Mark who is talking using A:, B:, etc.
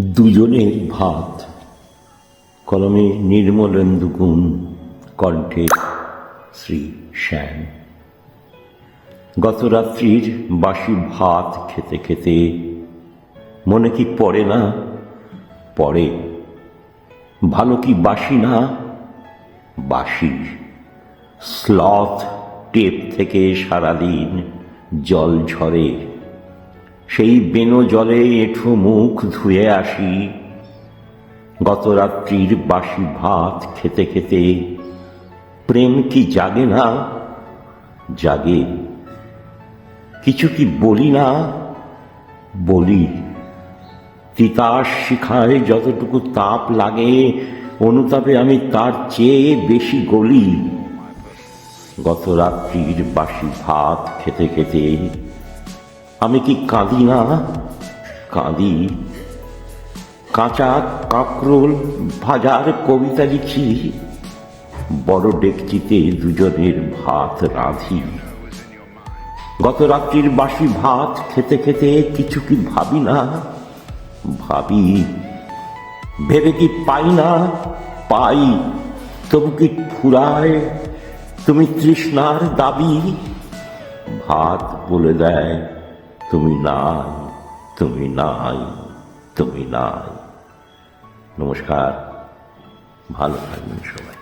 A: দুজনের ভাত। কলমে নির্মলেন্দু গুণ কণ্ঠে শ্রী শ্যাম। গত রাত্রির বাসি ভাত খেতে খেতে মনে কি পড়ে না? পড়ে। ভালো কি বাসি না? বাসি। স্লথ টেপ থেকে সারাদিন জল ঝরে। সেই বেনো জলে এঁঠো মুখ ধুয়ে আসি। গত রাত্রির বাসি ভাত খেতে খেতে প্রেম কি জাগে না? জাগে। কিছু কি বলি না? বলি। তিতাস শিখায় যতটুকু তাপ লাগে, অনুতাপে আমি তার চেয়ে বেশি গলি। গত রাত্রির বাসি ভাত খেতে খেতে আমি কি কাঁদি না? কাঁদি। কাঁচা কাঁকরোল ভাজার কবিতা লিখি। বড় ডেকচিতে দুজনের ভাত রাঁধি। গত রাত্রির বাসি ভাত খেতে খেতে কিছু কি ভাবি না? ভাবি, ভেবে কি পাই না? পাই, তবু কি ফুরায়? তুমি তৃষ্ণার দাবি, ভাত বলে দেয় তুমি নাই তুমি নাই তুমি নাই। নমস্কার ভালো থাকবেন সবাই।